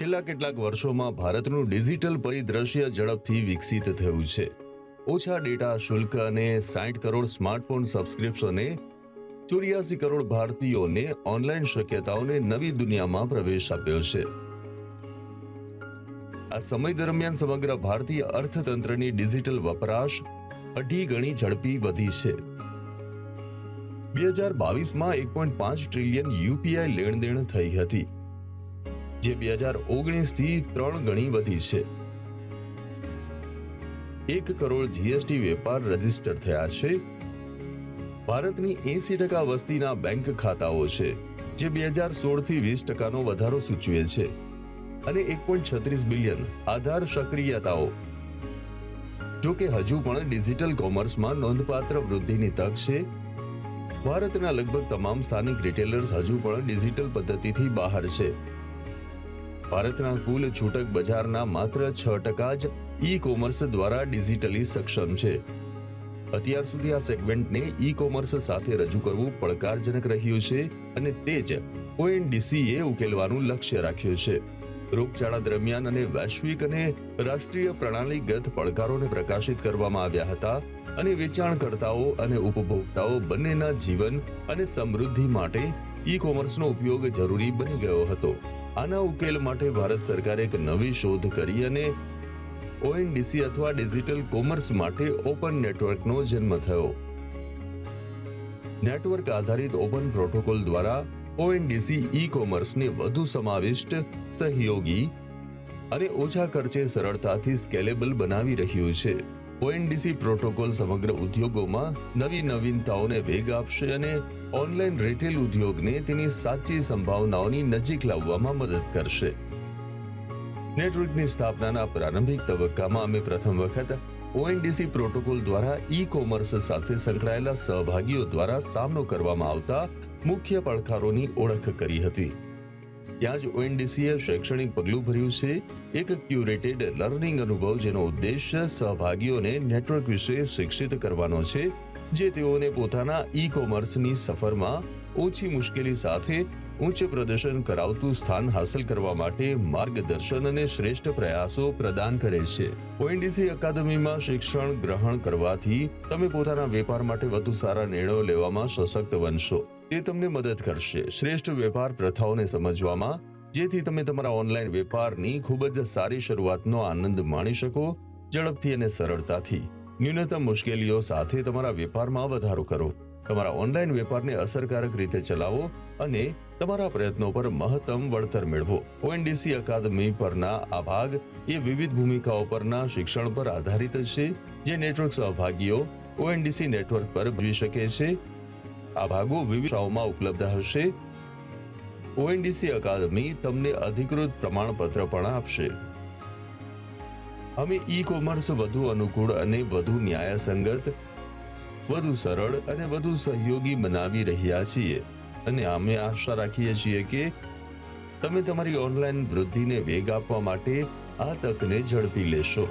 છેલ્લા કેટલાક વર્ષોમાં ભારતનું ડિજિટલ પરિદ્રશ્ય ઝડપથી વિકસિત થયું છે. ઓછા ડેટા, શુલ્ક અને સાઠ કરોડ સ્માર્ટફોન સબસ્ક્રિપ્શને ચોર્યાસી કરોડ ભારતીયોને ઓનલાઈન શક્યતાઓને નવી દુનિયામાં પ્રવેશ આપ્યો છે. આ સમય દરમિયાન સમગ્ર ભારતીય અર્થતંત્રની ડિજિટલ વપરાશ અઢી ગણી ઝડપી વધી છે. બે હજાર બાવીસમાં એક પોઈન્ટ પાંચ ટ્રિલિયન યુપીઆઈ લેણદેણ થઈ હતી. જે બે હજાર ઓગણીસથી ત્રણ ગણી વધી છે. એક કરોડ જીએસટી વેપાર રજિસ્ટર થયા છે. ભારતની એસી ટકા વસ્તીના બેંક ખાતાઓ છે, જે બે હજાર સોળથી વીસ ટકાનો વધારો સૂચવે છે અને એક પોઈન્ટ છત્રીસ બિલિયન આધાર સક્રિયતાઓ. જો કે હજુ પણ ડિજિટલ કોમર્સમાં નોંધપાત્ર વૃદ્ધિની તક છે. ભારતના લગભગ તમામ સ્થાનિક રિટેલર્સ હજુ પણ ડિજિટલ પદ્ધતિથી બહાર છે. ભારતના કુલ છૂટક બજારના માત્ર છ ટકા જ ઈ કોમર્સ દ્વારા ડિજિટલી સક્ષમ છે. અત્યાર સુધી આ સેગમેન્ટને ઈ કોમર્સ સાથે રજૂ કરવું પડકારજનક રહ્યું છે અને તે જ ઓએનડીસીએ ઉકેલવાનું લક્ષ્ય રાખ્યું છે. રોગચાળા દરમિયાન અને વૈશ્વિક અને રાષ્ટ્રીય પ્રણાલીગત પડકારોને પ્રકાશિત કરવામાં આવ્યા હતા અને વેચાણકર્તાઓ અને ઉપભોક્તાઓ બંનેના જીવન અને સમૃદ્ધિ માટે ઈ કોમર્સનો ઉપયોગ જરૂરી બની ગયો હતો. આના ઉકેલ માટે ભારત સરકારે એક નવી શોધ કરી અને ઓએનડીસી અથવા ડિજિટલ કોમર્સ માટે ઓપન નેટવર્કનો જન્મ થયો. નેટવર્ક આધારિત ઓપન પ્રોટોકોલ દ્વારા ઓએનડીસી ઈ કોમર્સને વધુ સમાવિષ્ટ, સહયોગી અને ઓછા ખર્ચે સરળતાથી સ્કેલેબલ બનાવી રહ્યું છે. ઓએનડીસી પ્રોટોકોલ સમગ્ર ઉદ્યોગોમાં નવી નવીનતાઓને વેગ આપશે અને ઓનલાઈન રિટેલ ઉદ્યોગને તેની સાચી સંભાવનાઓની નજીક લાવવામાં મદદ કરશે. નેટવર્કની સ્થાપનાના પ્રારંભિક તબક્કામાં અમે પ્રથમ વખત ઓએનડીસી પ્રોટોકોલ દ્વારા ઈ કોમર્સ સાથે સંકળાયેલા સહભાગીઓ દ્વારા સામનો કરવામાં આવતા મુખ્ય પડકારોની ઓળખ કરી હતી. ત્યાં જ ઓએનડીસીએ શૈક્ષણિક પગલું ભર્યું છે. એક ક્યુરેટેડ લર્નિંગ અનુભવ જેનો ઉદ્દેશ્ય સહભાગીઓને નેટવર્ક વિશે શિક્ષિત કરવાનો છે, જે તેઓને પોતાના ઈ કોમર્સની સફરમાં ઓછી મુશ્કેલી સાથે ઉચ્ચ પ્રદર્શન કરાવતું સ્થાન હાંસલ કરવા માટે માર્ગદર્શન અને શ્રેષ્ઠ પ્રયાસો પ્રદાન કરે છે. ઓએનડીસી અકાદમીમાં શિક્ષણ ગ્રહણ કરવાથી તમે પોતાના વેપાર માટે વધુ સારા નિર્ણયો લેવામાં સશક્ત બનશો. તે તમને મદદ કરશે. શ્રેષ્ઠ વેપાર પ્રથાઓને સમજવામાં, જેથી તમે તમારા ઓનલાઈન વેપારની ખૂબ જ સારી શરૂઆતનો આનંદ માણી શકો ઝડપથી અને સરળતાથી. ન્યૂનતમ મુશ્કેલીઓ સાથે તમારા વેપારમાં વધારો કરો. તમારા ઓનલાઈન વેપારને અસરકારક રીતે ચલાવો અને તમારા પ્રયત્નો પર મહત્તમ વળતર મેળવો. ઓએનડીસી અકાદમી પરના આ ભાગ એ વિવિધ ભૂમિકાઓ પરના શિક્ષણ પર આધારિત છે, જે નેટવર્ક સહભાગીઓ ઓએનડીસી નેટવર્ક પર ભજવી શકે છે આ ભાગો વિવિધ શાળાઓમાં ઉપલબ્ધ હશે. ઓએનડીસી અકાદમી તમને અધિકૃત પ્રમાણપત્ર પણ આપશે. અમે ઈ કોમર્સ વધુ અનુકૂળ અને વધુ ન્યાયસંગત, વધુ સરળ અને વધુ સહયોગી બનાવી રહ્યા છીએ. અને અમે આશા રાખીએ છીએ કે તમે તમારી ઓનલાઈન વૃદ્ધિને વેગ આપવા માટે આ તકને ઝડપી લેશો.